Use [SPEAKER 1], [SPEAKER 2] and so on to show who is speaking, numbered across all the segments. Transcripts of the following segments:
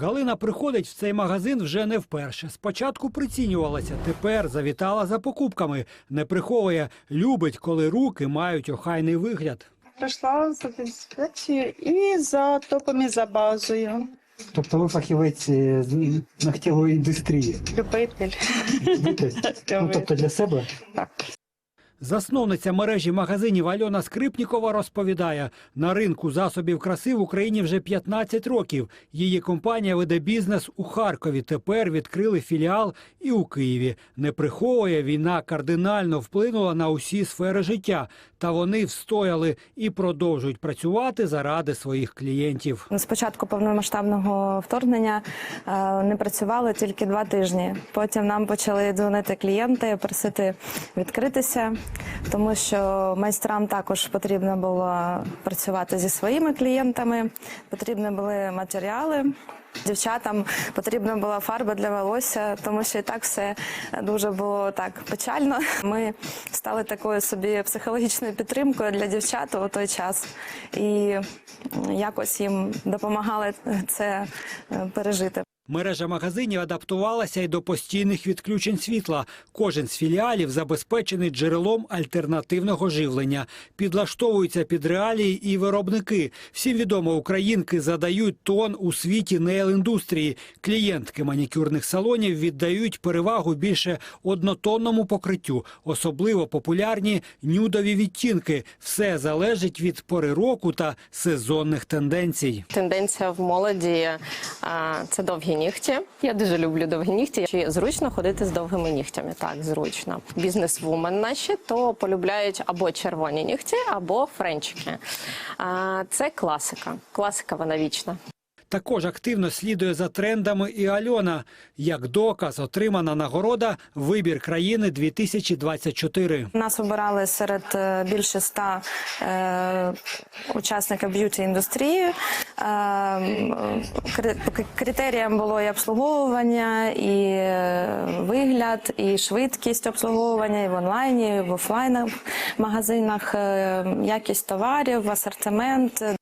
[SPEAKER 1] Галина приходить в цей магазин вже не вперше. Спочатку прицінювалася, тепер завітала за покупками. Не приховує, любить, коли руки мають охайний вигляд.
[SPEAKER 2] Прийшла за інспекцією і за топами за базою.
[SPEAKER 3] Тобто ви фахівець е, з ногтєвої індустрії.
[SPEAKER 2] Любитель.
[SPEAKER 3] ну, тобто для себе
[SPEAKER 2] Так.
[SPEAKER 1] Засновниця мережі магазинів Альона Скрипнікова розповідає, на ринку засобів краси в Україні вже 15 років. Її компанія веде бізнес у Харкові. Тепер відкрили філіал і у Києві. Не приховує, війна кардинально вплинула на усі сфери життя. Та вони встояли і продовжують працювати заради своїх клієнтів.
[SPEAKER 4] З початку повномасштабного вторгнення не працювали тільки два тижні. Потім нам почали дзвонити клієнти, просити відкритися, тому що майстрам також потрібно було працювати зі своїми клієнтами, потрібні були матеріали. Дівчатам потрібна була фарба для волосся, тому що і так все дуже було так печально. Ми стали такою собі психологічною підтримкою для дівчат у той час і якось їм допомагали це е, пережити.
[SPEAKER 1] Мережа магазинів адаптувалася й до постійних відключень світла. Кожен з філіалів забезпечений джерелом альтернативного живлення. Підлаштовуються під реалії і виробники. Всім відомо, українки задають тон у світі нейл-індустрії. Клієнтки манікюрних салонів віддають перевагу більше однотонному покриттю. Особливо популярні нюдові відтінки. Все залежить від пори року та сезонних тенденцій.
[SPEAKER 5] Тенденція в молоді це довгі нігті. Я дуже люблю довгі нігті. Чи зручно ходити з довгими нігтями? Так, зручно. Бізнес-вумен наші то полюбляють або червоні нігті, або френчики. Це класика. Класика вона вічна.
[SPEAKER 1] Також активно слідує за трендами і Альона. Як доказ, отримана нагорода «Вибір країни 2024».
[SPEAKER 4] Нас обирали серед е, більше ста е, учасників б'юті індустрії. Е, критерієм було і обслуговування, і е, вигляд, і швидкість обслуговування, і в онлайні, і в офлайн магазинах, е, якість товарів, асортимент,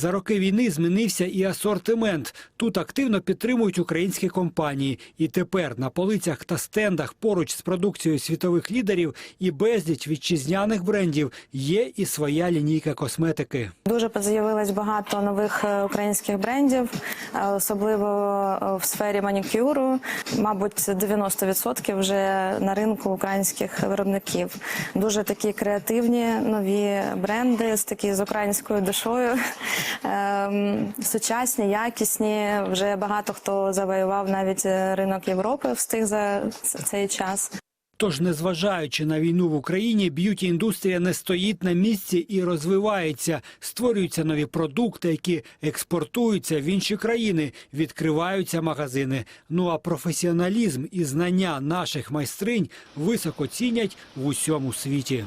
[SPEAKER 1] За роки війни змінився і асортимент. Тут активно підтримують українські компанії. І тепер на полицях та стендах поруч з продукцією світових лідерів і безліч вітчизняних брендів є і своя лінійка косметики.
[SPEAKER 4] Дуже з'явилось багато нових е, українських брендів, е, особливо е, в сфері манікюру. Мабуть, 90% вже на ринку українських виробників. Дуже такі креативні нові бренди з такі з українською душою, сучасні, якісні. Вже багато хто завоював навіть е, ринок Європи встиг за цей час.
[SPEAKER 1] Тож, незважаючи на війну в Україні, б'юті-індустрія не стоїть на місці і розвивається. Створюються нові продукти, які експортуються в інші країни, відкриваються магазини. Ну а професіоналізм і знання наших майстринь високо цінять в усьому світі.